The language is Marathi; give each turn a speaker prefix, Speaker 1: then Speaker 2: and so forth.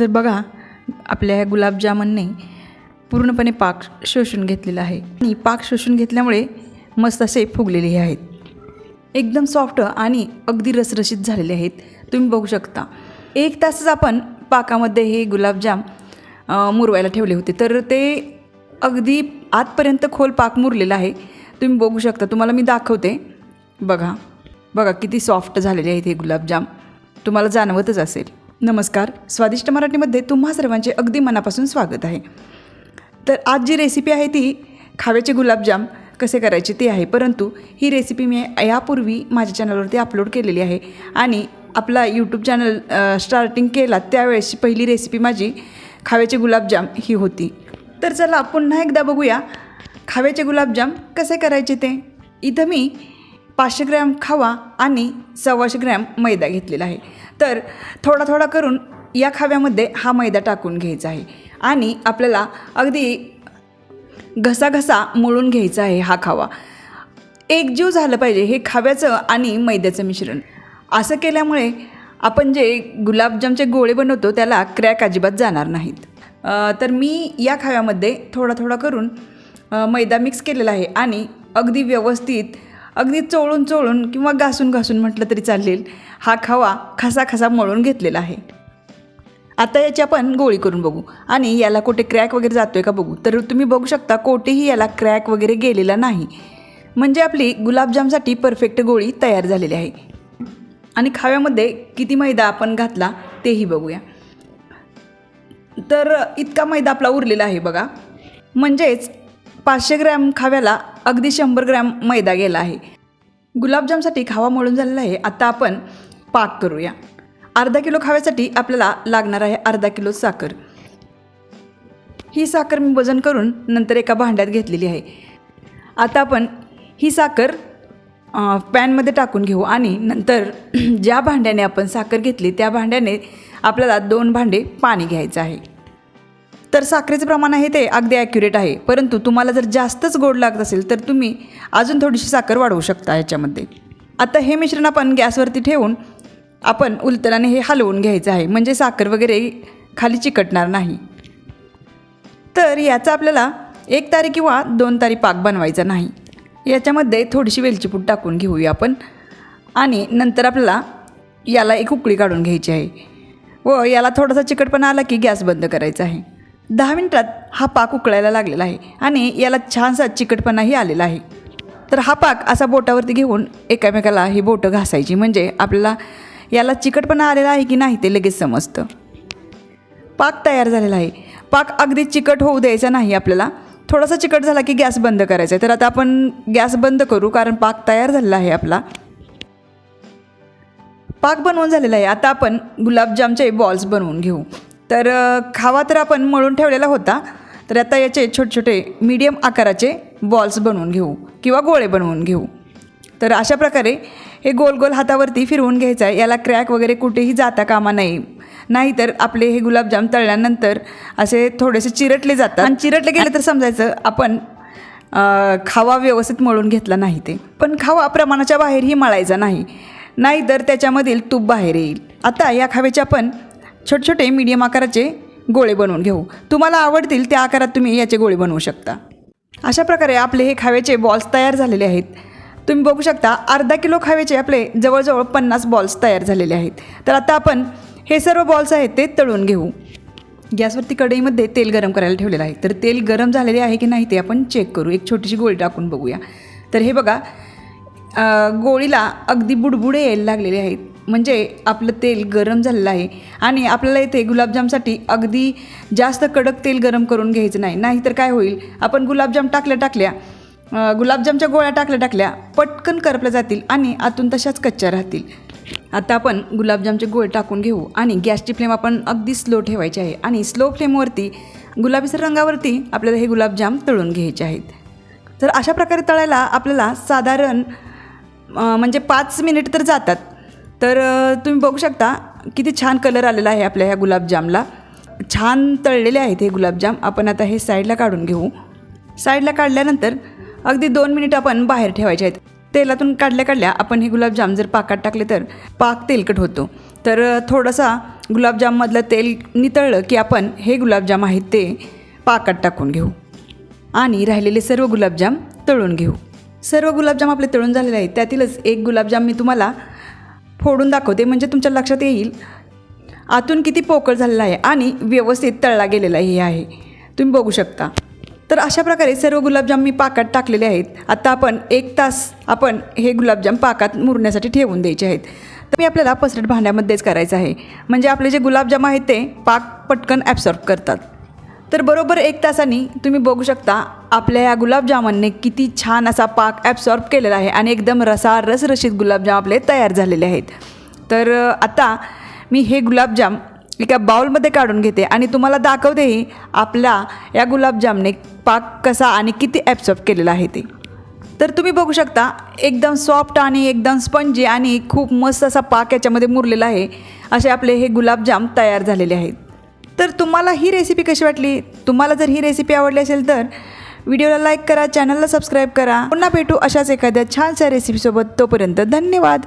Speaker 1: तर बघा आपल्या ह्या गुलाबजामुनने पूर्णपणे पाक शोषून घेतलेला आहे. आणि पाक शोषून घेतल्यामुळे मस्त असे फुगलेले आहेत. एकदम सॉफ्ट आणि अगदी रसरशीत झालेले आहेत. तुम्ही बघू शकता. एक तासच आपण पाकामध्ये हे गुलाबजाम मुरवायला ठेवले होते. तर ते अगदी आतपर्यंत खोल पाक मुरलेला आहे. तुम्ही बघू शकता. तुम्हाला मी दाखवते. बघा. बघा किती सॉफ्ट झालेले आहेत हे गुलाबजाम. तुम्हाला जाणवतच असेल. नमस्कार. स्वादिष्ट मराठीमध्ये तुम्हा सर्वांचे अगदी मनापासून स्वागत आहे. तर आज जी रेसिपी आहे ती खाव्याचे गुलाबजाम कसे करायचे ते आहे. परंतु ही रेसिपी मी यापूर्वी माझ्या चॅनलवरती अपलोड केलेली आहे. आणि आपला यूट्यूब चॅनल स्टार्टिंग केला त्यावेळेसची पहिली रेसिपी माझी खाव्याचे गुलाबजाम ही होती. तर चला पुन्हा एकदा बघूया खाव्याचे गुलाबजाम कसे करायचे ते. इथं मी पाचशे ग्रॅम खावा आणि सव्वाशे ग्रॅम मैदा घेतलेला आहे. तर थोडा थोडा करून या खाव्यामध्ये हा मैदा टाकून घ्यायचा आहे. आणि आपल्याला अगदी घसाघसा मळून घ्यायचा आहे हा खावा. एकजीव झालं पाहिजे हे खाव्याचं आणि मैद्याचं मिश्रण. असं केल्यामुळे आपण जे गुलाबजामचे गोळे बनवतो त्याला क्रॅक अजिबात जाणार नाहीत. तर मी या खाव्यामध्ये थोडा थोडा करून मैदा मिक्स केलेला आहे आणि अगदी व्यवस्थित अगदी चोळून चोळून किंवा घासून घासून म्हटलं तरी चालेल. हा खावा खसा खसा मळून घेतलेला आहे. आता याची आपण गोळी करून बघू. आणि याला कुठे क्रॅक वगैरे जातो आहे का बघू. तर तुम्ही बघू शकता कोठेही याला क्रॅक वगैरे गेलेला नाही. म्हणजे आपली गुलाबजामसाठी परफेक्ट गोळी तयार झालेली आहे. आणि खाव्यामध्ये किती मैदा आपण घातला तेही बघूया. तर इतका मैदा आपला उरलेला आहे बघा. म्हणजेच पाचशे ग्रॅम खाव्याला अगदी शंभर ग्रॅम मैदा गेला आहे. गुलाबजामसाठी खावा मळून झालेला आहे. आता आपण पाक करूया. अर्धा किलो खाव्यासाठी आपल्याला लागणार आहे अर्धा किलो साखर. ही साखर मी वजन करून नंतर एका भांड्यात घेतलेली आहे. आता आपण ही साखर पॅनमध्ये टाकून घेऊ आणि नंतर ज्या भांड्याने आपण साखर घेतली त्या भांड्याने आपल्याला दोन भांडे पाणी घ्यायचं आहे. तर साखरेचं प्रमाण आहे ते अगदी ॲक्युरेट आहे. परंतु तुम्हाला जर जास्तच गोड लागत असेल तर तुम्ही अजून थोडीशी साखर वाढवू शकता ह्याच्यामध्ये आता हे मिश्रण आपण गॅसवरती ठेवून आपण उलतराने हे हलवून घ्यायचं आहे. म्हणजे साखर वगैरे खाली चिकटणार नाही. तर याचा आपल्याला एक तारी किंवा दोन तारी पाक बनवायचा नाही. याच्यामध्ये थोडीशी वेलचीपूट टाकून घेऊया आपण. आणि नंतर आपल्याला याला एक उकळी काढून घ्यायची आहे. व याला थोडासा चिकटपणा आला की गॅस बंद करायचा आहे. दहा मिनटात हा पाक उकळायला लागलेला आहे आणि याला छानसा चिकटपणाही आलेला आहे. तर हा पाक असा बोटावरती घेऊन एकामेकाला ही बोटं घासायची म्हणजे आपल्याला याला चिकटपणा आलेला आहे की नाही ते लगेच समजतं. पाक तयार झालेला आहे. पाक अगदी चिकट होऊ द्यायचा नाही आपल्याला. थोडासा चिकट झाला की गॅस बंद करायचा आहे. तर आता आपण गॅस बंद करू कारण पाक तयार झालेला आहे आपला. पाक बनवून झालेला आहे. आता आपण गुलाबजामचे बॉल्स बनवून घेऊ. तर खावा तर आपण मळून ठेवलेला होता. तर आता याचे छोटे छोटे मीडियम आकाराचे बॉल्स बनवून घेऊ किंवा गोळे बनवून घेऊ. तर अशा प्रकारे हे गोल गोल हातावरती फिरवून घ्यायचं आहे. याला क्रॅक वगैरे कुठेही जाता कामा नाही. नाहीतर आपले हे गुलाबजाम तळल्यानंतर असे थोडेसे चिरटले जातात. आणि चिरटले गेले तर समजायचं आपण खावा व्यवस्थित मळून घेतला नाही ते. पण खावा प्रमाणाच्या बाहेरही मळायचा नाही. नाहीतर त्याच्यामधील तूप बाहेर येईल. आता या खाव्याचे आपण छोटे छोटे मीडियम आकाराचे गोळे बनवून घेऊ. तुम्हाला आवडतील त्या आकारात तुम्ही याचे गोळे बनवू शकता. अशा प्रकारे आपले हे खाव्याचे बॉल्स तयार झालेले आहेत. तुम्ही बघू शकता अर्धा किलो खाव्याचे आपले जवळजवळ पन्नास बॉल्स तयार झालेले आहेत. तर आता आपण हे सर्व बॉल्स आहेत ते तळून घेऊ. गॅसवरती कढईमध्ये तेल गरम करायला ठेवलेलं आहे. तर तेल गरम झालेले आहे की नाही ते आपण चेक करू. एक छोटीशी गोळी टाकून बघूया. तर हे बघा गोळीला अगदी बुडबुडे यायला लागलेले आहेत. म्हणजे आपलं तेल गरम झालेलं आहे. आणि आपल्याला इथे गुलाबजामसाठी अगदी जास्त कडक तेल गरम करून घ्यायचं नाही. नाहीतर काय होईल? आपण गुलाबजाम टाकल्या टाकल्या गुलाबजामच्या गोळ्या टाकल्या टाकल्या पटकन करपल्या जातील आणि आतून तशाच कच्च्या राहतील. आता आपण गुलाबजामचे गोळे टाकून घेऊ आणि गॅसची फ्लेम आपण अगदी स्लो ठेवायची आहे आणि स्लो फ्लेमवरती गुलाबीसर रंगावरती आपल्याला हे गुलाबजाम तळून घ्यायचे आहेत. तर अशा प्रकारे तळायला आपल्याला साधारण म्हणजे पाच मिनिट तर जातात. तर तुम्ही बघू शकता किती छान कलर आलेला आहे आपल्या ह्या गुलाबजामला. छान तळलेले आहेत हे गुलाबजाम. आपण आता हे साईडला काढून घेऊ. साईडला काढल्यानंतर अगदी दोन मिनिट आपण बाहेर ठेवायचे आहेत. तेलातून काढल्या काढल्या आपण हे गुलाबजाम जर पाकात टाकले तर पाक तेलकट होतो. तर थोडासा गुलाबजाममधलं तेल नितळलं की आपण हे गुलाबजाम आहेत ते पाकात टाकून घेऊ. आणि राहिलेले सर्व गुलाबजाम तळून घेऊ. सर्व गुलाबजाम आपले तळून झालेले आहेत. त्यातीलच एक गुलाबजाम मी तुम्हाला फोडून दाखवते म्हणजे तुमच्या लक्षात येईल. आतून किती पोकळ झालेला आहे आणि व्यवस्थित तळला गेलेला हे आहे. तुम्ही बघू शकता. तर अशा प्रकारे सर्व गुलाबजाम मी पाकात टाकलेले आहेत. आता आपण एक तास आपण हे गुलाबजाम पाकात मुरण्यासाठी ठेवून द्यायचे आहेत. तर मी आपल्याला पसरट भांड्यामध्येच करायचं आहे. म्हणजे आपले जे गुलाबजाम आहेत ते पाक पटकन ॲब्सॉर्ब करतात. तर बरोबर एक तासाने तुम्ही बघू शकता आपल्या या गुलाबजामुनने किती छान असा पाक ॲब्सॉर्ब केलेला आहे आणि एकदम रसा रसरशीत गुलाबजाम आपले तयार झालेले आहेत. तर आता मी हे गुलाबजाम एका बाउलमध्ये काढून घेते आणि तुम्हाला दाखवतेही आपला या गुलाबजामने पाक कसा आणि किती ॲब्सॉर्ब केलेला आहे ते. तर तुम्ही बघू शकता एकदम सॉफ्ट आणि एकदम स्पंजी आणि खूप मस्त असा पाक याच्यामध्ये मुरलेला आहे असे आपले हे गुलाबजाम तयार झालेले आहेत. तर तुम्हाला ही रेसिपी कशी वाटली? तुम्हाला जर ही रेसिपी आवडली असेल तर व्हिडिओला लाईक करा चॅनलला सबस्क्राईब करा. पुन्हा भेटू अशाच एखाद्या छानशा रेसिपीसोबत तोपर्यंत धन्यवाद.